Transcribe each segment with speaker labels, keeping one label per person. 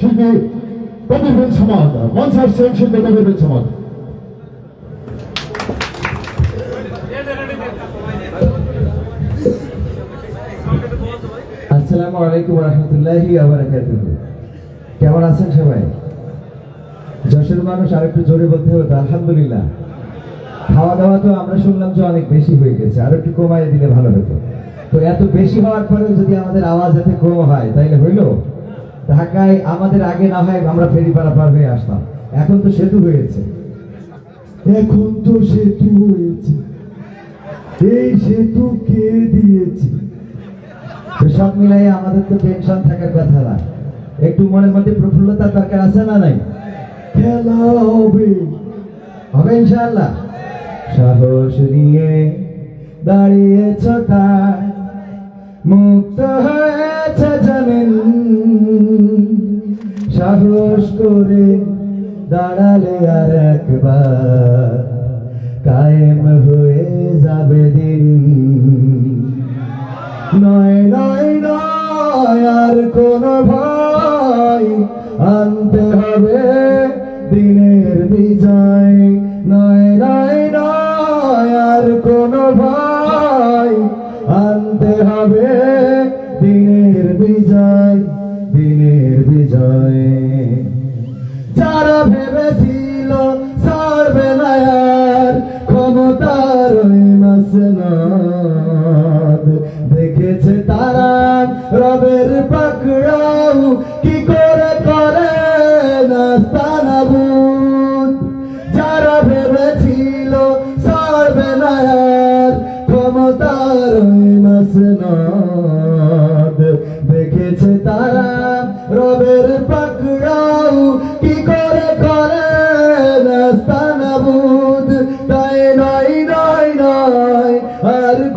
Speaker 1: শিল্পী বিন সমাদ মঞ্চে আসছেন শিল্পী বিন সমাদ।
Speaker 2: আসসালামু আলাইকুম রহমতুল্লাহি কেমন আছেন সবাই? যশোর মানুষ আর একটু জোরে বলতে হতো আলহামদুলিল্লাহ। খাওয়া দাওয়া তো আমরা শুনলাম যে অনেক বেশি হয়ে গেছে, আর একটু কমাই দিলে ভালো হতো। তো এত বেশি হওয়ার পরেও যদি আমাদের আওয়াজ এতে কম হয়, তাইলে হইল? ঢাকায় আমাদের আগে না হয় আমরা ফেরি পারাপার হয়ে আসতাম। এখন তো সেতু হয়েছে। এখন তো সেতু হয়েছে। এই সেতু কে দিয়েছে? সব মিলাই আমাদের তো টেনশন থাকার কথা না। একটু মনের মধ্যে প্রফুল্লতার দরকার আছে না নাই? খেলা হবে। হবে ইনশাআল্লাহ। সাহস নিয়ে দাঁড়িয়েছ তাই। মুক্ত হয়েছে জানেন, সাহস করে দাঁড়ালে আর একবার হয়ে যাবে দিন। নয় নয় নয়, আর কোন ভয় আনতে হবে দিনের বিজয়। নয় নয় নয়, আর কোন ভয় আনতে হবে দিনের বিজয় দিনের বিজয়। যারা ভেবেছিল সারবে না ক্ষমতার দেখেছে তারা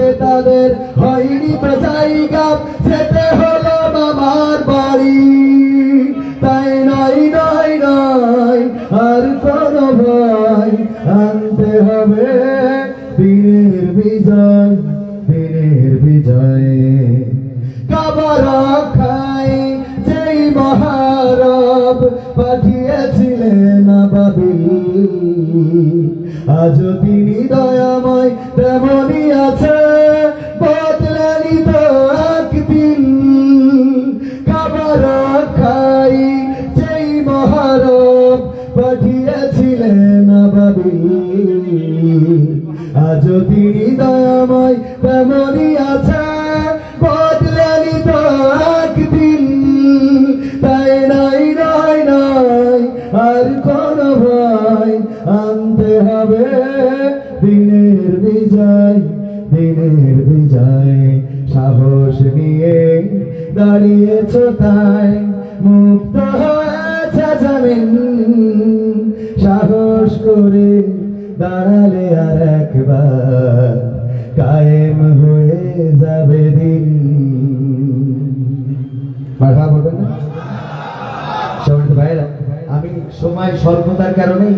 Speaker 2: বুকে তাদের হয়নি তো জায়গা যেতে হলো মামার বাড়ি। তাই নয় নয় নয়, আর কোন ভয়। আনতে হবে দিনের বিজয় দিনের বিজয়। কাবার খাই যেই মহারব পাঠিয়েছিলেন বাবিল আজ তিনি তাই মুক্ত হয়েছে জানেন সাহস করে দাঁড়ালে আর একবার কায়েম হয়ে যাবে দিন। আমি সময় স্বল্পতার কারণে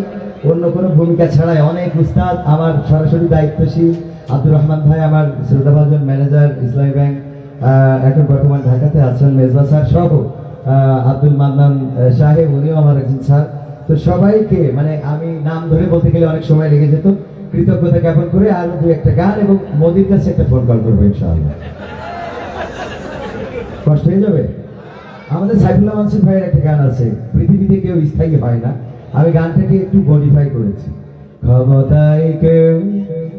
Speaker 2: অন্য কোনো ভূমিকা ছাড়াই অনেক উস্তাদ আমার সরাসরি দায়িত্বশীল আব্দুর রহমান ভাই, আমার শ্রদ্ধাভাজন ম্যানেজার, ইসলামী ব্যাংক এখন বর্তমান আছেন মেজবা স্যার সহ আব্দুল মান্নান সাহেব, উনিও আমার একজন স্যার। তো সবাইকে মানে আমি নাম ধরে বলতে গেলে অনেক সময় লেগে যেত, কৃতজ্ঞতা জ্ঞাপন করে আর দু একটা গান এবং মোদির কাছে একটা ফোন কল করব ইনশাআল্লাহ। কষ্ট হয়ে যাবে? আমাদের সাইফুল্লাহ মানসুর ভাইয়ের একটা গান আছে, পৃথিবীতে কেউ স্থায়ী হয় না। আমি গানটাকে একটু মডিফাই করেছি। ক্ষমতায় কেউ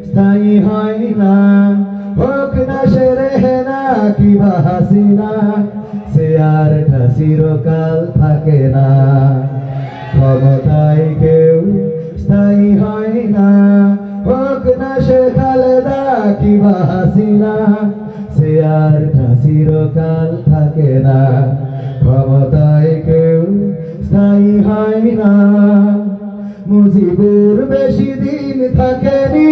Speaker 2: স্থায়ী হয় না। হোক না সে না কিবা হাসিনা? সে আর চিরকাল থাকে না। ক্ষমতায় কেউ স্থায়ী হয় না। হোক না সে খালেদা বা হাসিনা? সে আর চিরকাল থাকে না। ক্ষমতায় কেউ স্থায়ী হয় না। মুজিবুর বেশি দিন থাকেনি।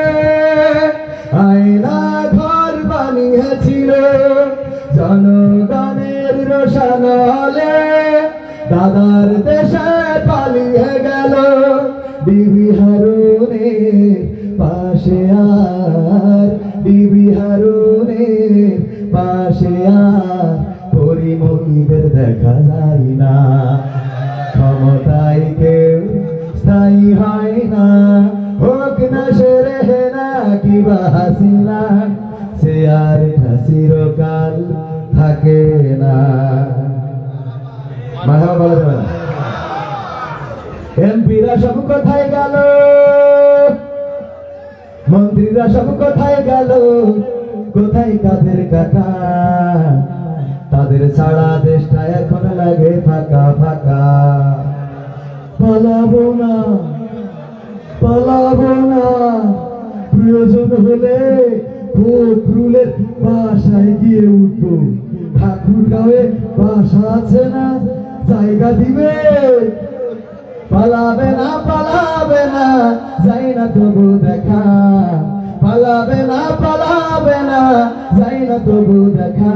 Speaker 2: হয় না হোক না সে রেহে না কিবা হাসিনা। সে আর চিরকাল থাকে না। মাথা বলা এমপিরা সব কোথায় গেল? মন্ত্রীরা সব কোথায় গেল? কোথায় কাদের কাকা তাদের ছাড়া দেশটা এখন লাগে ফাঁকা ফাঁকা পালাবো না। পালাবো না। প্রয়োজন হলে ফখরুলের বাসায় গিয়ে উঠবো। ঠাকুর গাঁয়ে বাসা আছে না, জায়গা দিবে। পালাবে না পালাবে না, যাই না তবু দেখা। পালাবে না পালাবে না, যাই না তবু দেখা।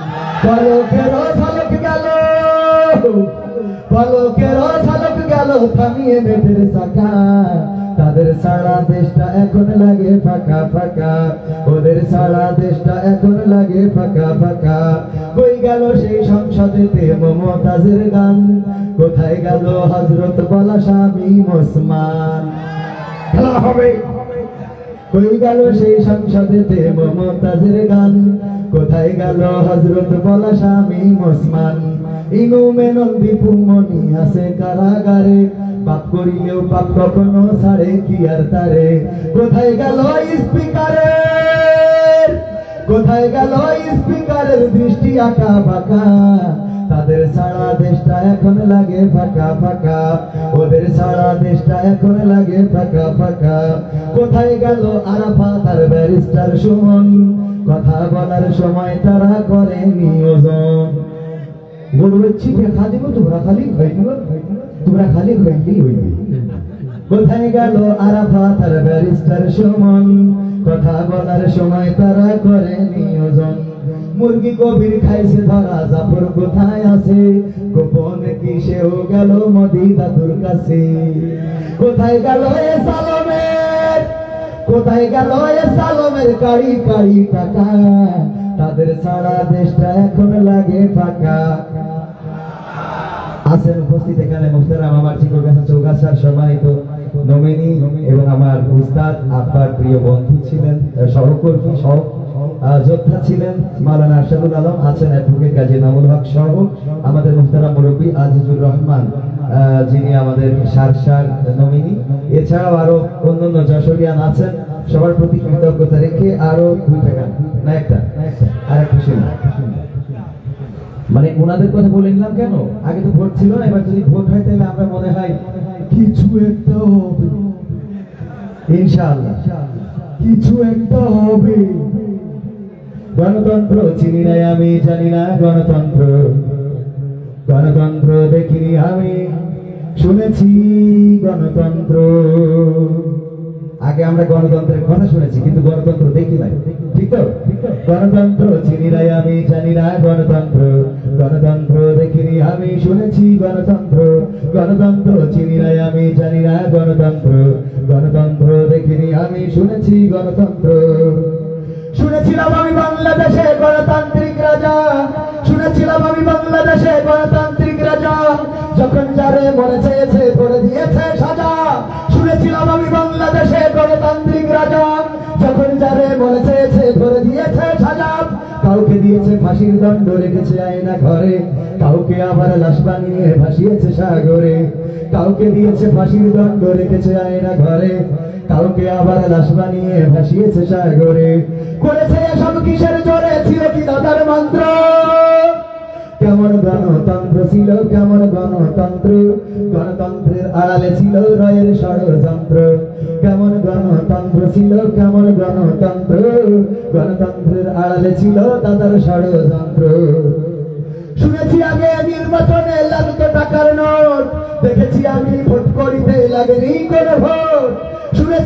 Speaker 2: পলকের ঝলক গেল। পলকের ঝলক গেল থামিয়ে মেটের চাকা তাদের সারা দেশটা এখন লাগে ফাঁকা ফাঁকা। ওদের সারা দেশটা এখন লাগে ফাঁকা ফাঁকা। কই গেল সেই সংসদেতে মমতাজের গান। কোথায় গেল হজরত বলা স্বামী ওসমান? খেলা হবে। কই গেল সেই সংসদেতে মমতাজের গান। কোথায় গেল হজরত বলা স্বামী ওসমান? ইনু মেনন দীপুমণি আছে কারাগারে। পাপ করিলেও পাপ কখনো ছাড়ে, কি আর তারে? কোথায় গেল স্পিকারের কোথায় গেল স্পিকারের দৃষ্টি আঁকা বাঁকা তাদের সারা দেশটা এখন লাগে ফাঁকা ফাঁকা। ওদের সারা দেশটা এখন লাগে ফাঁকা ফাঁকা। কোথায় গেল আরাফাত আর ব্যারিস্টার সুমন? কথা বলার সময় তারা করে নিয়োজন। তোমরা খালি তোমরা খালি কোথায় গেল ব্যারিস্টার কথা বলার সময় তারা করে নিয়োজন। মুরগি কবির খাইছে, ধরা জাফর কোথায় আছে? গোপন কি সেও গেল মদি দাদুর কাছে। কোথায় গেল এ কোথায় গেল এ সালমের কাড়ি কাড়ি টাকা তাদের সারা দেশটা এখন লাগে ফাঁকা। উপস্থিত এখানে আমার সম্মানিত নমিনি এবং আমার উস্তাদ আব্বার প্রিয় বন্ধু ছিলেন সহকর্মী সহ যোদ্ধা ছিলেন মাওলানা আরশাদুল আলম, আছেন অ্যাডভোকেট কাজী নামুল হক সহ, আমাদের মুস্তারাম মুরব্বী আজিজুর রহমান। যিনি আমাদের সারসার নমিনি। এছাড়াও আরও অন্যান্য যশোরিয়ান আছেন। সবার প্রতি কৃতজ্ঞতা রেখে আরও দুইটা গান। না একটা? আর একটা মানে ওনাদের কথা বলে নিলাম কেন? আগে তো ভোট ছিল না, এবার যদি ভোট হয় তাহলে আমরা মনে হয়
Speaker 1: কিছু একটা হবে।
Speaker 2: ইনশাআল্লাহ।
Speaker 1: কিছু একটা হবে।
Speaker 2: গণতন্ত্র চিনি নাই আমি, জানি না গণতন্ত্র। গণতন্ত্র দেখিনি আমি। শুনেছি গণতন্ত্র। আগে আমরা গণতন্ত্রের কথা শুনেছি, কিন্তু গণতন্ত্র দেখি নাই। ঠিক তো? গণতন্ত্র চিনি নাই আমি, জানি না গণতন্ত্র। গণতন্ত্র দেখিনি আমি, শুনেছি গণতন্ত্র। গণতন্ত্র চিনি নাই আমি, জানি না গণতন্ত্র। গণতন্ত্র দেখিনি আমি, শুনেছি গণতন্ত্র। শুনেছিলাম আমি বাংলাদেশে গণতান্ত্রিক রাজা। শুনেছিলাম আমি বাংলাদেশে গণতান্ত্রিক রাজা। যখন যারে মনে চেয়েছে, করে দিয়েছে সাজা। শুনেছিলাম আমি বাংলাদেশে গণতান্ত্রিক রাজা। যখন যারে মনে চেয়েছে, করে দিয়েছে সাজা। কাউকে দিয়েছে ফাঁসির দণ্ড, রেখেছে আয়না ঘরে। কাউকে আবার লাশ বানিয়ে ভাসিয়েছে সাগরে। কাউকে দিয়েছে ফাঁসির দণ্ড, রেখেছে আয়না ঘরে। কাউকে আবার লাশ বানিয়ে ভাসিয়েছে সাগরে। করেছে এসব কিসের জোরে? ছিল কি দাদার মন্ত্র? কেমন গণতন্ত্র ছিল? কেমন গণতন্ত্র? গণতন্ত্রের আড়ালে ছিল রয়ের ষড়যন্ত্র। কেমন গণতন্ত্র ছিল? কেমন গণতন্ত্র? গণতন্ত্রের আড়ালে ছিল দাদার ষড়যন্ত্র। শুনেছি আগে নির্বাচনে লাগতো টাকার নোট। দেখেছি আমি ভোট করিতে লাগেনি কোন ভোট।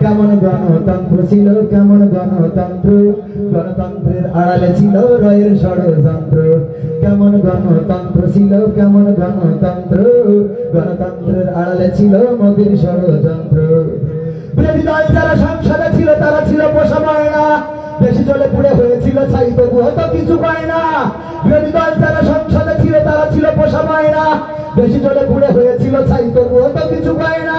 Speaker 2: কেমন গণতন্ত্র ছিল, কেমন গণতন্ত্র? গণতন্ত্রের আড়ালে ছিল রয়ের ষড়যন্ত্র। কেমন গণতন্ত্র ছিল, কেমন গণতন্ত্র? গণতন্ত্রের আড়ালে ছিল মোদীর ষড়যন্ত্র। বিরোধী দল যারা সংসদে ছিল, তারা ছিল পোষা ময়না। বেশি জলে পুড়ে হয়েছিল, ছাই তবু হতো কিছু পায় না। বিরোধী দল যারা সংসদে ছিল, তারা ছিল পোষা ময়না। বেশি জলে পুড়ে হয়েছিল, ছাই তবু হতো কিছু পায় না।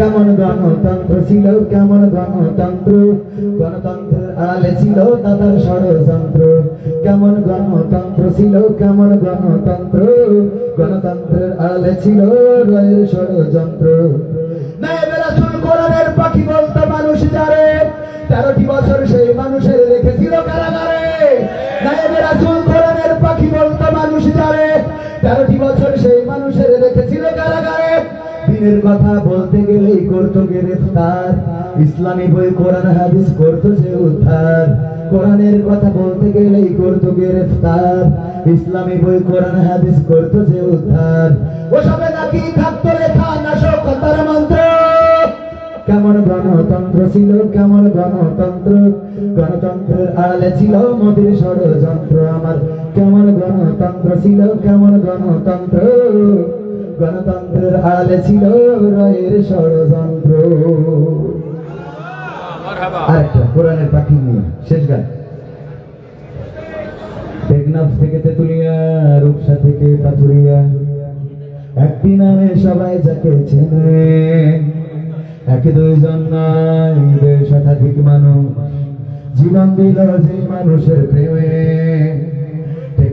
Speaker 2: কেমন গণতন্ত্র ছিল কেমন গণতন্ত্র? গণতন্ত্রের আড়ালে ছিল দাদার ষড়যন্ত্র কেমন গণতন্ত্র? ছিল কেমন গণতন্ত্র? গণতন্ত্রের আড়ালে ছিল রয়ের ষড়যন্ত্র পাখি বলতো মানুষ যারে তেরোটি বছর সেই মানুষের রেখেছিল কারাগারে নায়েবে রাসূল দিনের কথা বলতে গেলেই করতো গ্রেফতার। ইসলামী বই কোরআন হাদিস করতো যে উদ্ধার। কোরআনের কথা বলতে গেলেই করতো গ্রেফতার। ইসলামী বই কোরআন হাদিস করতো যে উদ্ধার। ওসবে নাকি থাকতো লেখা নাশকতার মন্ত্র? কেমন গণতন্ত্র ছিল, কেমন গণতন্ত্র? গণতন্ত্রের আড়ালে ছিল মোদীর ষড়যন্ত্র। আমার কেমন গণতন্ত্র ছিল, কেমন গণতন্ত্র? গণতন্ত্রের আড়ালে ছিল রয়ের ষড়যন্ত্র। আরেকটা কোরআনের পাখি নিয়ে শেষ গান। টেকনাফ থেকে তেতুলিয়া রূপসা থেকে পাথুরিয়া। একটি নামে সবাই যাকে চেনে এক দুইজন দেড় শতাধিক মানুষ। জীবন দিল যে মানুষের প্রেমে।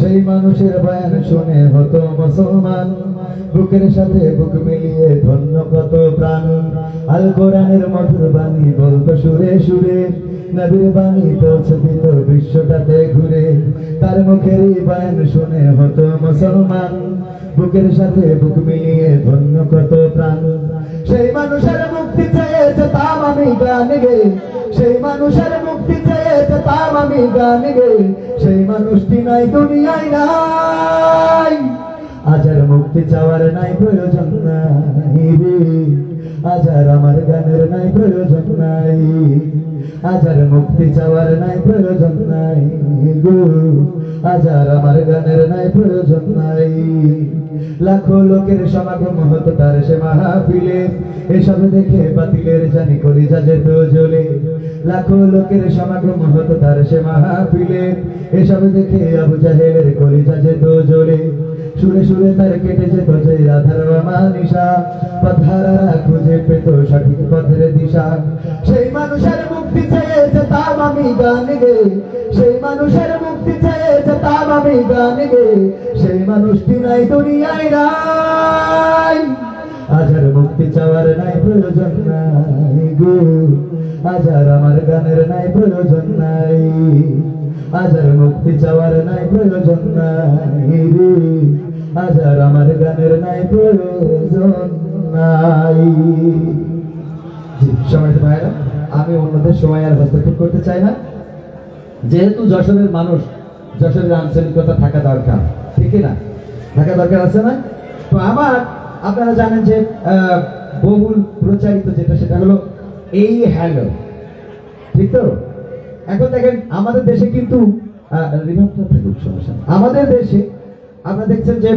Speaker 2: সেই মানুষের বয়ান শুনে হতো মুসলমান। বুকের সাথে বুক মিলিয়ে ধন্য কত প্রাণ। আল কোরআনের মধুর বাণী বলতো সুরে সুরে। নবীর বাণী পৌঁছে দিত বিশ্বটাতে ঘুরে। তার মুখের বয়ান শুনে হতো মুসলমান। বুকের সাথে বুক মিলিয়ে ধন্য কত প্রাণ। সেই মানুষের মুক্তি চেয়েছে তাম আমি গান সেই মানুষের মুক্তি চেয়েছে তাম আমি গান গে। সেই মানুষটি নাই, দুনিয়ায় নাই। আজার মুক্তি চাওয়ার নাই, প্রয়োজন নাই রে। আজার আমার গানের নাই, প্রয়োজন নাই। আজার মুক্তি চাওয়ার নাই, প্রয়োজন নাই গো। আজার আমার গানের নাই, প্রয়োজন নাই। লাখো লোকের সমাগম হতো তার সে মাহফিলে। এসব দেখে বাতিলের জানি কলিজা যেত জ্বলে লাখো লোকের সমাগম হতো তার সে মাহফিলে। এসব দেখে আবু জাহেলের কলিজা যেত জোরে সুরে সুরে তার কেটে যেত যে রাধার মানিসা পথারা খুঁজে পেত সঠিক পথের দিশা। সেই মানুষের মুক্তি চেয়েছে তাম আমি গান গে। সেই মানুষের মুক্তি চেয়েছে তাম আমি গান গে। সেই মানুষটি নাই দুনিয়ায় নাই। আজার মুক্তি চাওয়ার নাই প্রয়োজন নাই গো। আজার আমার গানের নাই, প্রয়োজন নাই। আজার মুক্তি চাওয়ার নাই, প্রয়োজন নাই রে। আজার আমার গানের নাই, প্রয়োজন নাই। সময় ভাইরা আমি অন্যদের সময় আর হস্তক্ষেপ করতে চাই না। যেহেতু যশোরের মানুষ, যশোরের আঞ্চলিকতা থাকা দরকার, ঠিক না? থাকা দরকার আছে না? তো আমার, আপনারা জানেন যে বহুল প্রচারিত যেটা, সেটা হলো এই হ্যালো ঠিক তো? এখন দেখেন, আমাদের দেশে কিন্তু আমাদের দেশে আপনারা দেখছেন যে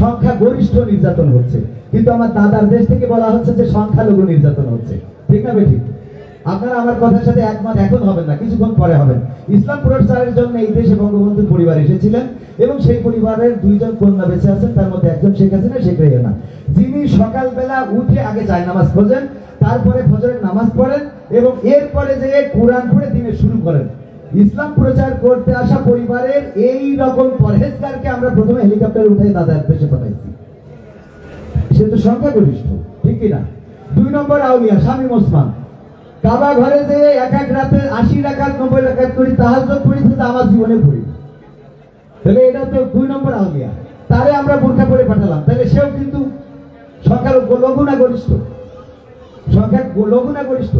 Speaker 2: সংখ্যা গরিষ্ঠ নির্যাতন হচ্ছে। কিন্তু আমার দাদার দেশ থেকে বলা হচ্ছে যে সংখ্যালঘু নির্যাতন হচ্ছে। ঠিক না বেঠিক? আপনারা আমার কথার সাথে একমত এখন হবেন না, কিছুক্ষণ পরে হবেন। ইসলাম প্রচারের জন্য এই দেশে বঙ্গবন্ধুর পরিবার এসেছিলেন এবং সেই পরিবারের দুইজন কন্যা বেঁচে আছেন, তার মধ্যে একজন শেখ হাসিনা, শেখ রেহানা যিনি সকালবেলা উঠে আগে যায় নামাজ খোঁজেন তারপরে ফজরের নামাজ পড়েন এবং এরপরে যে কোরআন পড়ে দিনে শুরু করেন। ইসলাম প্রচার করতে আসা পরিবারের এই রকম পরহেজগারকে আমরা প্রথমে হেলিকপ্টারে উঠে দাদার দেশে পাঠাইছি। সে তো সংখ্যাগরিষ্ঠ, ঠিক কিনা? দুই নম্বর আউলিয়া স্বামী ওসমান। কাবা ঘরে যে এক এক রাতে আশি রাখাত নব্বই রাখাত করি তাহাজ পড়েছে তা আমার জীবনে পড়ি। তাহলে এটা তো দুই নম্বর আউলিয়া। তারে আমরা বোরখা পরে পাঠালাম। তাহলে সেও কিন্তু সংখ্যা লঘু না গরিষ্ঠ? সংখ্যা লঘু না গরিষ্ঠ?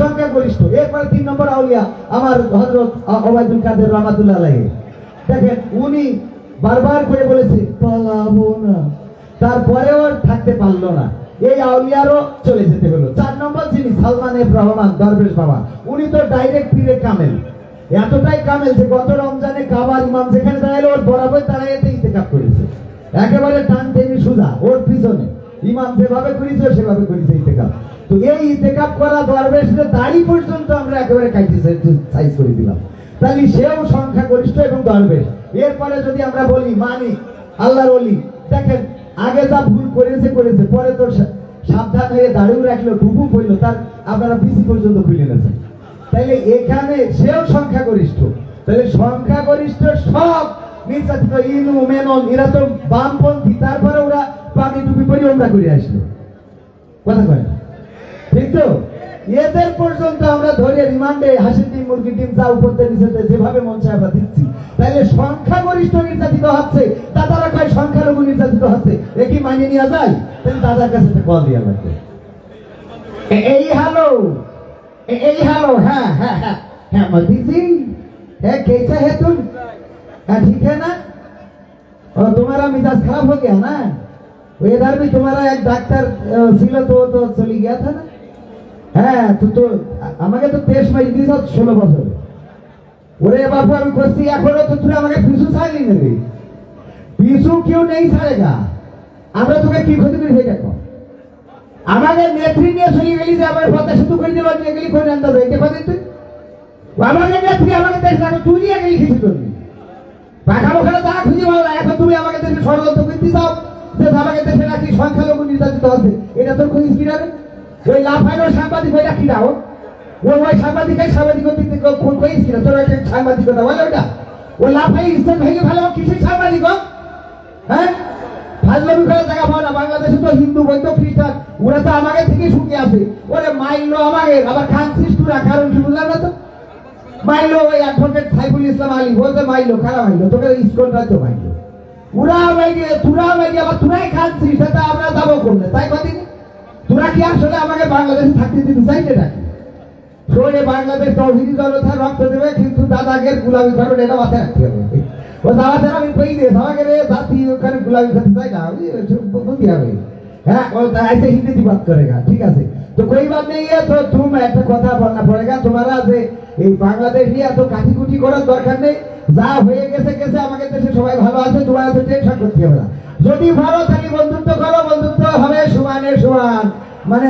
Speaker 2: সংখ্যা গরিষ্ঠ। এরপরে তিন নম্বর আউলিয়া, আমার হজরত ওবায়দুল কাদের রহমাতুল্লাহ আলাইহি। দেখেন, উনি বারবার করে বলেছে, পালাবো না। তারপরেও থাকতে পারল না। এই আউলিয়ারও চলে যেতে হলো। চার নম্বর যিনি, সালমান এফ রহমান, দরবেশ বাবা। উনি তো ডাইরেক্ট পীরে কামেল। এতটাই কামেল যে গত রমজানে কাবার ইমাম যেখানে দাঁড়াল ওর বরাবর দাঁড়াইতে ইতেকাপ করেছে। একেবারে টান টেনে সুজা, ওর পিছনে। ইমাম যেভাবে করেছে, সেভাবে করেছে ইতেকাপ তো এই ইতেকাপ করা দরবেশদের দাড়ি পর্যন্ত আমরা একেবারে কাইটে সাইজ করে দিলাম। তাহলে সেও সংখ্যা গরিষ্ঠ এবং দরবেশ। এরপরে যদি আমরা বলি, মানি, আল্লাহর অলি দেখেন, আগে যা ভুল করেছে করেছে, পরে তো সাবধান হয়ে দাঁড়িয়ে রাখল ডুবু পড়ল তার আপনারা পিসি পর্যন্ত খুলে নেছেন তাইলে এখানে সেও সংখ্যাগরিষ্ঠ। তাহলে সংখ্যাগরিষ্ঠ সব নির্যাতিত ইনু, মেনন, এরা তো বামপন্থী, তারপরে ওরা পানি টুপি পরি ওমরা করে আসলো কথা কয় না? ঠিক তো এদের পর্যন্ত আমরা ধরে রিমান্ডে হাসির ডিম মুরগি ডিম যা উপর দিয়ে নিচে যেভাবে মন চায় আমরা দিচ্ছি তাইলে সংখ্যাগরিষ্ঠ নির্যাতিত হচ্ছে দাদারা কয় সংখ্যালঘু নির্যাতিত হচ্ছে এ কি মানিয়ে নেওয়া যায় তাহলে দাদার কাছে একটা কল দেওয়া লাগবে এ- এই হ্যালো ए- ए हेलो हाँ हाँ हाँ हाँ मोदी जी है कैसा है तुम हाँ ठीक है ना और तुम्हारा मिजाज खराब हो गया ना वो इधर भी तुम्हारा एक डॉक्टर अ, ছিল তো তো চলে গিয়া था ना হ্যাঁ তো তো আ- আমাকে তো তেইশ মাস দিয়েছ ষোলো বছর ওরে বাবু আমি করছি এখনো তো তুই আমাকে পিছু ছাড়লি না রে পিছু কেউ নেই ছাড়েগা আমরা তোকে কি ক্ষতি করি সেটা কর আমাদের নেত্রী নিয়ে চলে গেলি যে আমার পথে শুধু করে দেবার নিয়ে গেলি করে আনতে যাইতে পারি তুই আমাদের নেত্রী আমাকে দেশ রাখো তুই নিয়ে গেলি কিছু করবি পাখা ওখানে তা খুঁজে পাবো না। এখন তুমি আমাকে দেশে ষড়যন্ত্র করতে দাও যে আমাকে দেশে রাখি, সংখ্যালঘু নির্যাতিত হচ্ছে। এটা তোর খুঁজিস কিনা ওই লাফাইনো সাংবাদিক ওইটা কি দাও। ওই সাংবাদিকের সাংবাদিকতা ফোন করেছিল তোর একটা সাংবাদিকতা বলে ওটা। ও লাফাই ইসলাম ভেঙে ভালো কিসের সাংবাদিক ও? হ্যাঁ? ফাজলামি করে দেখা পাও না, বাংলাদেশে তো হিন্দু বৈদ্য খ্রিস্টান, ওরা তো আমাকে থেকে সুখে আছে। ওরে মাইলো আমাকে আবার খাচ্ছিস তোরা কারণ কি বুঝলাম না তো? মাইলো ওই অ্যাডভোকেট সাইফুল ইসলাম আলী বলতে মাইলো খারাপ মাইলো? তোকে স্কুলটা তো মাইলো পুরা লাগিয়ে তুরা লাগিয়ে আবার তুরাই খাচ্ছি, সেটা আমরা দাবো করলে তাই কদিন তোরা কি আসলে আমাকে বাংলাদেশে থাকতে দিতে চাইছে নাকি? শোনে বাংলাদেশ তহসিলি জনতা রক্ত দেবে, কিন্তু দাদাগের গুলাবি ধরবে এটা মাথায় রাখতে ও দাদা স্যার আমি পেয়ে দিয়েছি আমাকে রে, জাতি ওখানে গুলাবি খেতে চাই না, আমি বন্দি হবে? হ্যাঁ ও আইসে হিন্দিতে বাদ করে গা ঠিক আছে? তো কই বাদ নেই তো তুমি একটা কথা বলনা পড়ে গা তোমারা যে এই বাংলাদেশ নিয়ে এত কাঠি কুটি করার দরকার নেই যা হয়ে গেছে গেছে আমাদের দেশে সবাই ভালো আছে তোমার এত টেনশন করতে হবে না যদি ভালো থাকি বন্ধুত্ব করো বন্ধুত্ব হবে সমানে সমান মানে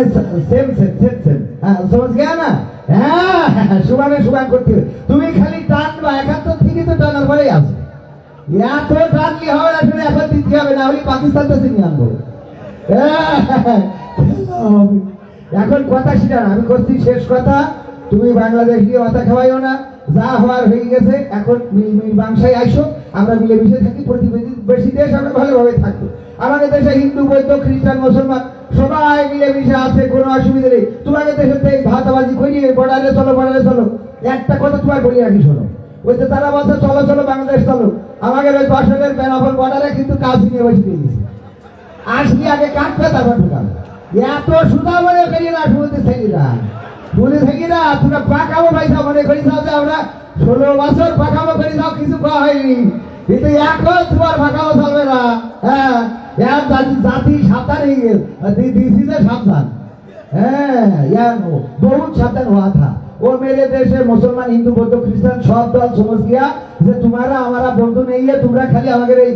Speaker 2: সেম সেম সেম সেম হ্যাঁ সমাজ গেয়া না হ্যাঁ সমানে সমান করতে তুমি খালি টানবা একাত্তর থেকে তো টানার পরেই আছে এত টানলে হবে না শুনে এখন দিতে হবে না হলে পাকিস্তান তো চিনি আনব হ্যাঁ, এখন কথা সেটা আমি করছি শেষ কথা তুমি বাংলাদেশ গিয়ে মাথা খাওয়াইও না যা হওয়ার হয়ে গেছে, এখন বাংশায় আইসো, আমরা মিলে মিশে থাকি, প্রতিবেশী বেশি দেশ আমরা ভালোভাবে থাকব। আমাদের দেশে হিন্দু, বৌদ্ধ, খ্রিস্টান, মুসলমান, সবাই মিলে আছে, কোনো অসুবিধা নেই। তোমাদের দেশে তো এই ভাতাবাজি করি বর্ডারে চলো বর্ডারে চলো। একটা কথা তোমার বলি রাখি শোনো। ওই যে তারা বলছে, চলো চলো, বাংলাদেশ চলো। আমাদের ওই দর্শকের বেনাফল বর্ডারে কিন্তু কাজ নিয়ে বসে দিয়ে দিয়েছে। আসলি আগে কাটবে তারপর ঢুকাবে। এত সুদা মনে করি না থাকি শুনে থাকি না, তোমরা পাকাবো পয়সা মনে করি যাও যে আমরা ষোলো বছর পাকাবো করি যাও কিছু পাওয়া হয়নি। কিন্তু এখন তোমার পাকাবো চলবে না। হ্যাঁ জাতি জাতি সাবধান হয়ে গেছে। দিছি যে সাবধান। হ্যাঁ বহুত সাবধান হওয়া থা। ও মেরে দেশে মুসলমান, হিন্দু, বৌদ্ধ, খ্রিস্টান, সব দল সমজ গিয়া যে তোমারা আমারা বন্ধু নেই তোমরা খালি আমাদের এই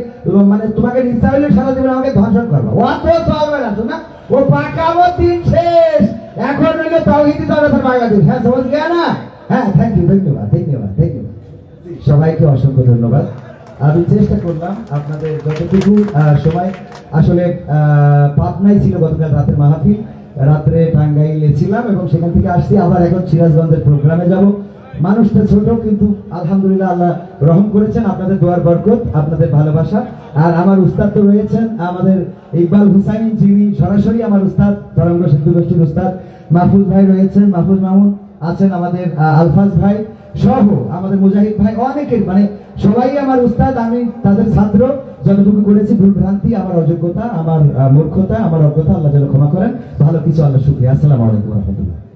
Speaker 2: মানে তোমাকে নিতে হলে সারা জীবন আমাকে ধ্বংসন করবে। ও তো চলবে না, শোনা। ও পাকাবো দিন শেষ। এখন হইল তাওহিদি দরকার বাংলাদেশ। হ্যাঁ সমজ গিয়া না হ্যাঁ থ্যাংক ইউ ধন্যবাদ ধন্যবাদ ধন্যবাদ সবাইকে অসংখ্য ধন্যবাদ। আমি চেষ্টা করলাম আপনাদের যতটুকু সময়। আসলে পাবনায় ছিল গতকাল রাতের মাহফিল। রাত্রে টাঙ্গাইলে ছিলাম এবং সেখান থেকে আসছি। আবার এখন সিরাজগঞ্জের প্রোগ্রামে যাব। মানুষটা ছোট, কিন্তু আলহামদুলিল্লাহ আল্লাহ রহম করেছেন। আপনাদের দোয়ার বরকত, আপনাদের ভালোবাসা। আর আমার উস্তাদ তো রয়েছেন, আমাদের ইকবাল হুসাইন যিনি সরাসরি আমার উস্তাদ তরঙ্গ সিদ্ধু গোষ্ঠীর উস্তাদ, মাহফুজ ভাই রয়েছেন, মাহফুজ মামুন আছেন আমাদের আলফাজ ভাই সহ আমাদের মুজাহিদ ভাই অনেকের মানে সবাই আমার উস্তাদ, আমি তাদের ছাত্র। যতটুকু করেছি, ভুল ভ্রান্তি, আমার অযোগ্যতা, আমার মূর্খতা, আমার অজ্ঞতা, আল্লাহ যেন ক্ষমা করেন। ভালো কিছু আল্লাহ শুক্রিয়া। আসসালামু আলাইকুম রহমতুল্লাহ।